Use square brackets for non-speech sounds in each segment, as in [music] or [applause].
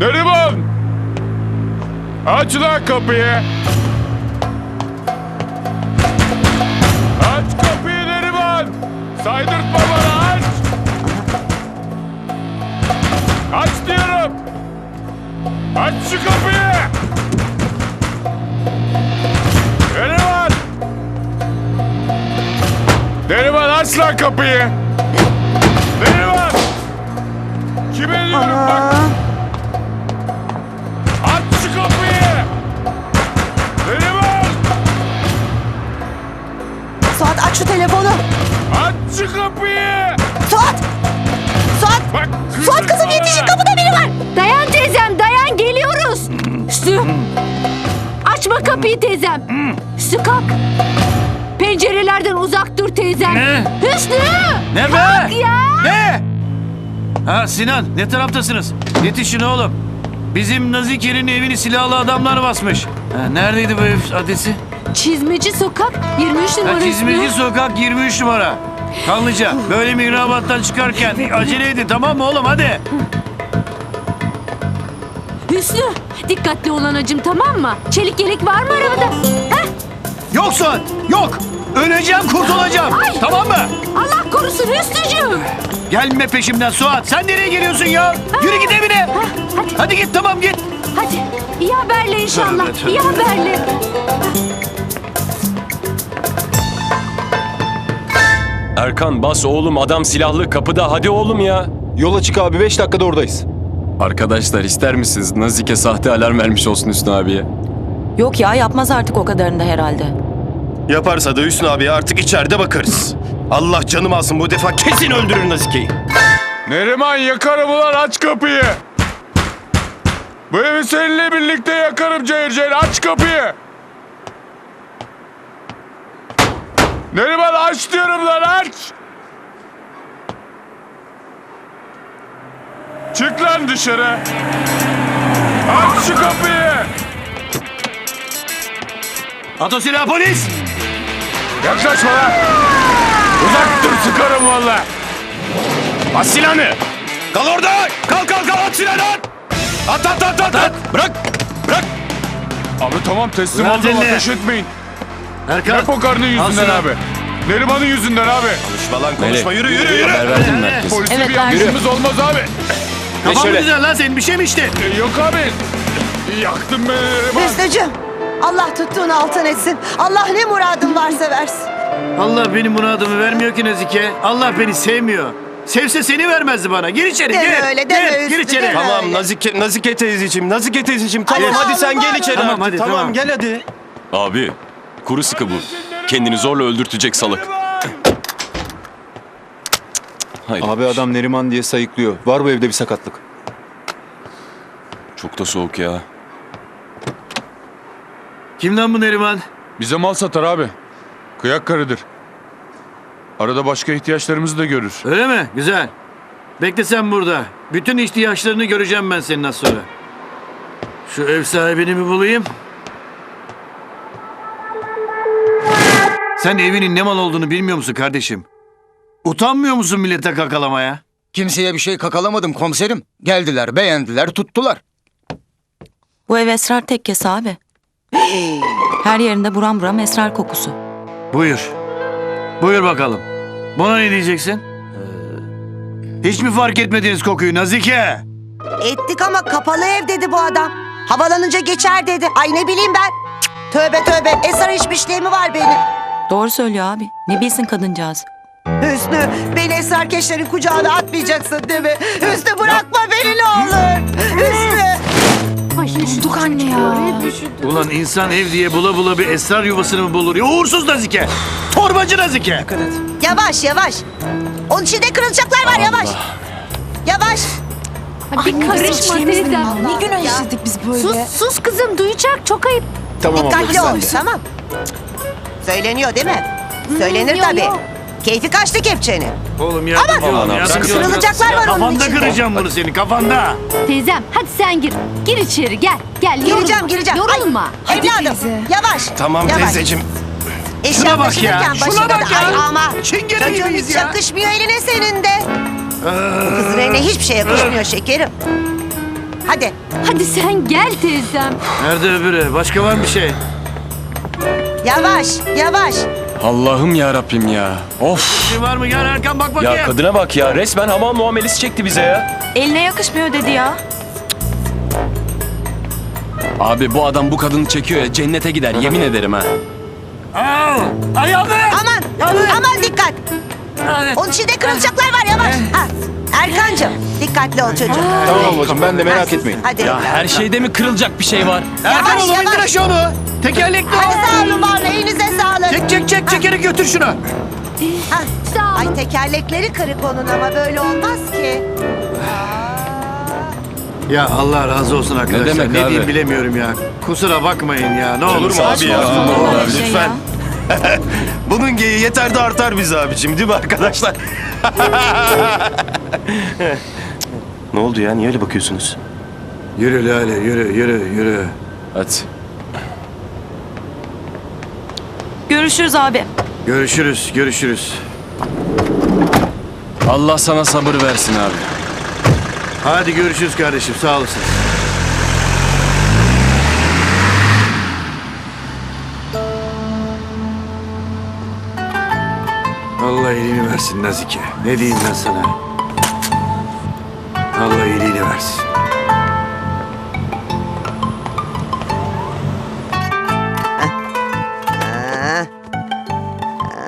Neriman! Aç lan kapıyı! Aç kapıyı Neriman! Saydırtma bana aç! Aç diyorum! Aç şu kapıyı! Neriman! Neriman aç lan kapıyı! Açma kapıyı teyzem. Kalk. Pencerelerden uzak dur teyzem. Ne? Hüsnü. Ne be? Kalk ya. Ne? Ha Sinan ne taraftasınız? Yetişin oğlum. Bizim Nazike'nin evini silahlı adamlar basmış. Ha, neredeydi bu ev adresi? Çizmeci sokak 23 numara. Ha, Çizmeci Hüsnü. sokak 23 numara. Kanlıca böyle mihrabattan çıkarken [laughs] acele edin tamam mı oğlum hadi. Hüsnü. Dikkatli ol anacığım tamam mı? Çelik yelek var mı arabada? Heh, Yok Suat yok. Öleceğim kurtulacağım. Ay. Tamam mı? Allah korusun Hüsnücüğüm. Gelme peşimden Suat. Sen nereye geliyorsun ya? Yürü git evine. Ha, hadi Hadi git tamam git. hadi. İyi haberle inşallah. Tövbe, tövbe. İyi haberle. Erkan bas oğlum adam silahlı kapıda hadi oğlum ya. Yola çık abi 5 dakikada oradayız. Arkadaşlar ister misiniz Nazike sahte alarm vermiş olsun Hüsnü abiye. Yok ya yapmaz artık o kadarını da herhalde. Yaparsa da Hüsnü abi artık içeride bakarız. Allah canım alsın bu defa kesin öldürür Nazike'yi. Neriman yakarım ulan aç kapıyı! Bu evi seninle birlikte yakarım cayır cayır aç kapıyı! Neriman aç diyorum lan aç! Çık lan dışarı! Aç şu kapıyı! At o silahı polis. Yaklaşma lan! Uzak dur sıkarım valla! Bas silahını. Kal orada. Kal kal kal at silahını at. At at at at. at. Bırak. Bırak. Abi tamam teslim Ver oldum eline. ateş etmeyin. Erkan. Hep o yüzünden abi. Neriman'ın yüzünden abi. Konuşma lan konuşma yürü yürü yürü. Polise Evet, bir yanlışımız olmaz abi. Kafan mı şöyle. güzel lan senin bir şey mi içtin? E, yok abi. Yaktın beni. Hüsnücüğüm Allah tuttuğunu altın etsin. Allah ne muradın varsa versin. Allah benim muradımı vermiyor ki Nazike. Allah beni sevmiyor. Sevse seni vermezdi bana. Gir içeri Deme gir. öyle, deme gir, Hüsnü, gir içeri. deme. Tamam Öyle. Nazike, Nazike teyzeciğim, Nazike teyzeciğim. Tamam Hadi hadi sen gel içeri Tamam, artık. hadi, tamam, tamam. gel hadi. Abi kuru sıkı bu. Kendini zorla öldürtecek salak. Hayır. Abi adam Neriman diye sayıklıyor. Var bu evde bir sakatlık. Çok da soğuk ya. Kimden bu Neriman? Bize mal satar abi. Kıyak karıdır. Arada başka ihtiyaçlarımızı da görür. Öyle mi? Güzel. Bekle sen burada. Bütün ihtiyaçlarını göreceğim ben senin az sonra. Şu ev sahibini mi bulayım? Sen evinin ne mal olduğunu bilmiyor musun kardeşim? Utanmıyor musun millete kakalamaya? Kimseye bir şey kakalamadım komiserim. Geldiler, beğendiler, tuttular. Bu ev esrar tekkesi abi. Her yerinde buram buram esrar kokusu. Buyur. Buyur bakalım. Buna ne diyeceksin? Hiç mi fark etmediniz kokuyu Nazike? Ettik ama kapalı ev dedi bu adam. Havalanınca geçer dedi. Ay ne bileyim ben. Cık, Tövbe tövbe. Esrar içmişliği mi var benim? Doğru söylüyor abi. Ne bilsin kadıncağız. Hüsnü beni esrarkeşlerin kucağına atmayacaksın değil mi? Hüsnü bırakma beni ne olur. Hüsnü. Ay bulduk anne ya. Ulan insan ev diye bula bula bir esrar yuvasını mı bulur? Ya uğursuz Nazike! Torbacı Nazike! Yavaş yavaş. Onun içinde kırılacaklar var yavaş. Yavaş. Bir karışma teyzem. Ne günah işledik biz böyle? Sus sus kızım duyacak çok ayıp. Tamam Dikkatli ol tamam. Söyleniyor değil mi? Söylenir tabii. yok. Keyfi kaçtı kepçenin. Oğlum yardımcı Aman yardımcı ol. Kırılacaklar var onun Kafanda içinde. kıracağım bunu senin kafanda. Teyzem hadi sen gir. Gir içeri gel. Gel yorulma. Gireceğim gireceğim. Yorulma. Ay, evladım yavaş. Tamam yavaş. teyzeciğim. Eşya Şuna bak ya, taşınırken şuna bak da- ya. Ay ama. Çingene Çocuğun gibiyiz hiç ya. yakışmıyor eline senin de. Kızın eline hiçbir şey yakışmıyor şekerim. Hadi. Hadi sen gel teyzem. Nerede öbürü? Başka var mı bir şey? Yavaş, yavaş. Allah'ım ya Rabbim ya. Of. Bir şey var mı? Gel Erkan bak bakayım. Ya kadına bak ya resmen hamam muamelesi çekti bize ya. Eline yakışmıyor dedi ya. Abi bu adam bu kadını çekiyor ya cennete gider yemin ederim ha. Aa, ayağımı. Aman, aman dikkat. Onun içinde kırılacaklar var yavaş. Ha. Erkancığım dikkatli ol çocuğum. Tamam ablacığım ben de merak etmeyin. Hadi. Ya her şeyde mi kırılacak bir şey var? Erkan Yavaş, oğlum indir yavaş. aşağı onu. Tekerlekli o. Hadi sağ olun var elinize sağlık. Çek çek çek çekerek götür şunu. Ha. Sağ ol. Ay tekerlekleri kırık onun ama böyle olmaz ki. Ya Allah razı olsun arkadaşlar. Ne, demek abi? diyeyim bilemiyorum ya. Kusura bakmayın ya. Ne olur mu abi ya? Abi, şey lütfen. [laughs] Bunun geyi yeter de artar bize abicim değil mi arkadaşlar? [laughs] ne oldu ya? Niye öyle bakıyorsunuz? Yürü Lale yürü yürü yürü. Hadi. Görüşürüz abi. Görüşürüz görüşürüz. Allah sana sabır versin abi. Hadi görüşürüz kardeşim sağ olasın. Versin Nazike. Ne diyeyim ben sana? Allah iyiliğini versin. Ha.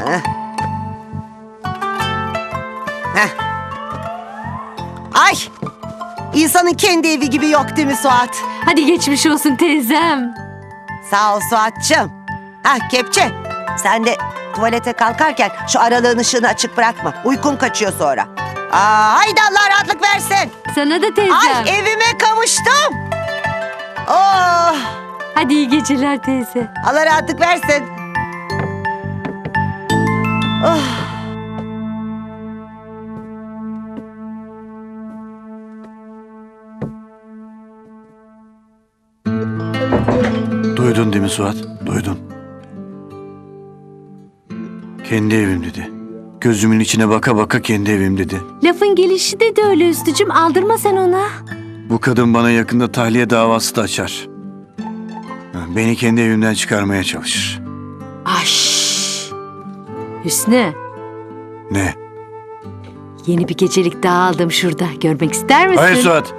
Ha. Heh. Ay! İnsanın kendi evi gibi yok değil mi Suat? Hadi geçmiş olsun teyzem. Sağ ol Suat'cığım. Ha kepçe. Sen de tuvalete kalkarken şu aralığın ışığını açık bırakma. Uykun kaçıyor sonra. Aa, haydi Allah rahatlık versin. Sana da teyzem. Ay evime kavuştum. Oh, Hadi iyi geceler teyze. Allah rahatlık versin. Oh. Duydun değil mi Suat? Duydun. Kendi evim dedi. Gözümün içine baka baka kendi evim dedi. Lafın gelişi de de öyle üstücüm. Aldırma sen ona. Bu kadın bana yakında tahliye davası da açar. Beni kendi evimden çıkarmaya çalışır. Aş. Hüsnü. Ne? Yeni bir gecelik daha aldım şurada. Görmek ister misin? Hayır Suat.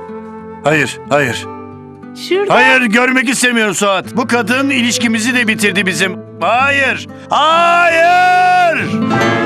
Hayır, hayır. Şurada. Hayır, görmek istemiyorum Suat. Bu kadın ilişkimizi de bitirdi bizim. Hayır. Hayır! Jorge.